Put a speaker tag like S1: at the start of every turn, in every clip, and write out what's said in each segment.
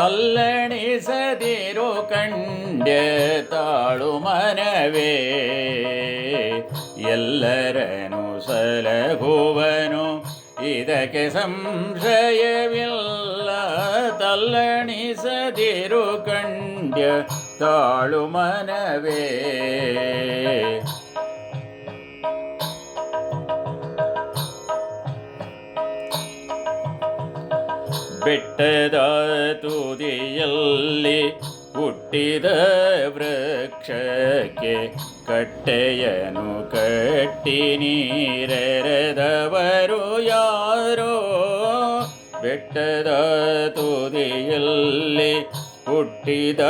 S1: ತಲ್ಲಣಿಸದಿರು ಕಂಡೆ ತಾಳು ಮನವೇ. ಎಲ್ಲರನು ಸಲಹುವನು ಇದಕ್ಕೆ ಸಂಶಯವಿಲ್ಲ. ತಲ್ಲಣಿಸದಿರು ಕಂಡ್ಯ ತಾಳು ಮನವೇ. ಬೆಟ್ಟದ ತುದಿಯಲ್ಲಿ ಹುಟ್ಟಿದ ವೃಕ್ಷಕ್ಕೆ ಕಟ್ಟೆಯನು ಕಟ್ಟಿ ನೀರೆರೆದವರು ಯಾರೋ? ಬೆಟ್ಟದ ತುದಿಯಲ್ಲಿ ಹುಟ್ಟಿದ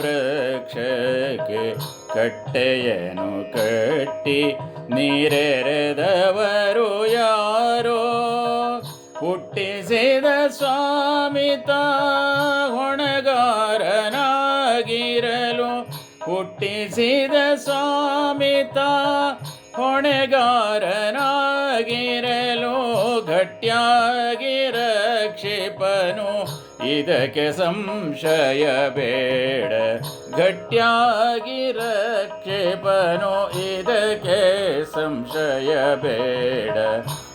S1: ವೃಕ್ಷಕ್ಕೆ ಕಟ್ಟೆಯನು ಕಟ್ಟಿ ನೀರೆರೆದವರು ಯಾರೋ? ಹುಟ್ಟಿಸಿದ ಸ್ವಾಮಿತ ಹೊಣೆಗಾರನಾಗಿರಲು. ಹುಟ್ಟಿಸಿದ ಸ್ವಾಮಿತ ಹೊಣೆಗಾರನಾಗಿರಲು. ಗಟ್ಟಿಯಾಗಿ ರಕ್ಷಿಪನು, ಇದಕ್ಕೆ ಸಂಶಯ ಬೇಡ. ಗಟ್ಟಿಯಾಗಿ ರಕ್ಷಿಪನು, ಇದಕ್ಕೆ ಸಂಶಯ ಬೇಡ.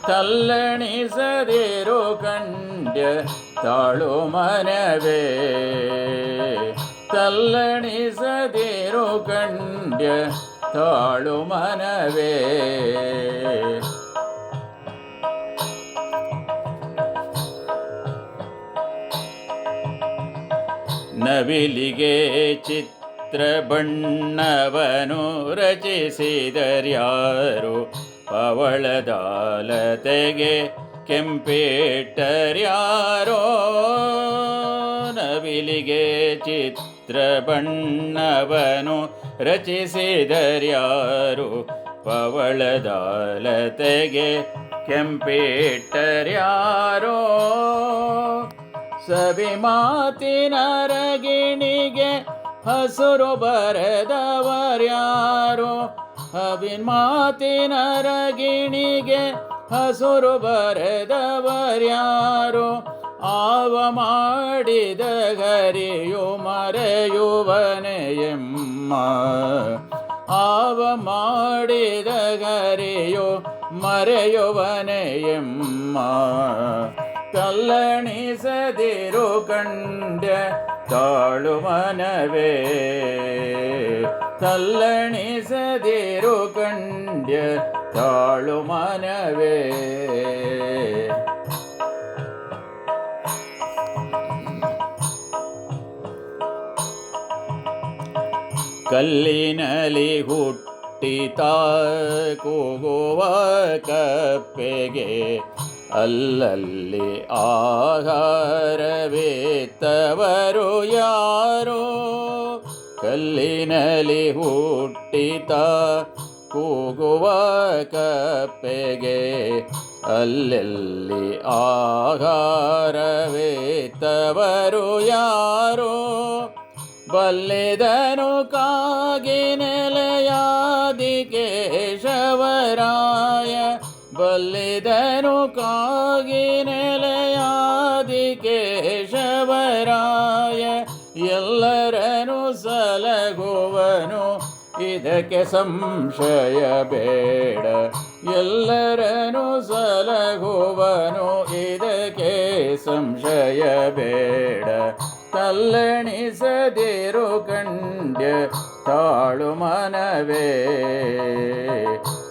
S1: ತಲ್ಲಣಿಸದಿರು ಕಂಡ್ಯ ತಾಳು ಮನವೇ. ತಲ್ಲಣಿಸದಿರು ಕಂಡ್ಯ ತಾಳು ಮನವೇ. ನವಿಲಿಗೆ ಚಿತ್ರ ಬಣ್ಣವನು ರಚಿಸಿದರ್ಯಾರು. ಪವಳದಾಲತೆಗೆ ಕೆಂಪೇಟರ್ಯಾರೋ? ನವಿಲಿಗೆ ಚಿತ್ರ ಬಣ್ಣವನು ರಚಿಸಿದರ್ಯಾರು? ಪವಳದಾಲತೆಗೆ ಕೆಂಪೇಟರ್ಯಾರೋ? ಸವಿ ಮಾತಿನ ರಗಿಣಿಗೆ ಹಸುರು ಬರೆದವರ್ಯಾರು? ಅವಿನ್ ಮಾತಿನ ರಗಿಣಿಗೆ ಹಸುರು ಬರೆದವರ್ಯಾರು ಆವ ಮಾಡಿದ ಗರಿಯು ಮರೆಯುವನೆ ಎಮ್ಮ? ಆವ ಮಾಡಿದ ಗರಿಯು ಮರೆಯುವನೆ ಎಮ್ಮ? ಕಲ್ಲಣಿಸದಿರು ಕಂಡ್ಯ ತಾಳು ಮನವೇ ತಲ್ಲಣಿಸದಿರು ಕಂಡ್ಯ ತಾಳು ಮನವೇ. ಕಲ್ಲಿನಲಿ ಹುಟ್ಟಿತ ಕೂಗುವ ಕಪ್ಪೆಗೆ ಅಲ್ಲಲ್ಲಿ ಆಹಾರವೇತ್ತವರು ಯಾರೋ ಕಲ್ಲಿನಲಿ ಹುಟ್ಟಿತ ಕೂಗುವ ಕಪ್ಪೆಗೆ ಅಲ್ಲೆಲ್ಲಿ ಆಹಾರವೇತ್ತವರು ಯಾರೋ ಬಲ್ಲೆದನು ಕಾಗಿ ನೆಲೆಯಾದಿ ಕೇಶವರಾಯ ಬಲ್ಲೆದನು ಕಾಗಿ ನೆಲೆಯಾದಿ ಕೇಶವರಾಯ ಎಲ್ಲರನು ಸಲಗುವನು. ಇದಕ್ಕೆ ಸಂಶಯ ಬೇಡ. ಎಲ್ಲರನು ಸಲಗುವನು, ಇದಕ್ಕೆ ಸಂಶಯ ಬೇಡ. ತಲ್ಲಣಿಸದಿರು ಕಂಡ್ಯ ತಾಳು ಮನವೇ.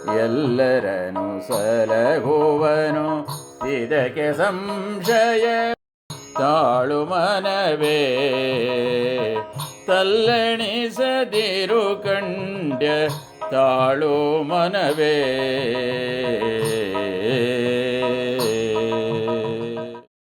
S1: ಎಲ್ಲರನು ಸಲಹುವನು ಇದಕ್ಕೆ ಸಂಶಯ ತಾಳು ಮನವೇ. ತಲ್ಲಣಿಸದಿರು ಕಂಡ್ಯ ತಾಳು ಮನವೇ.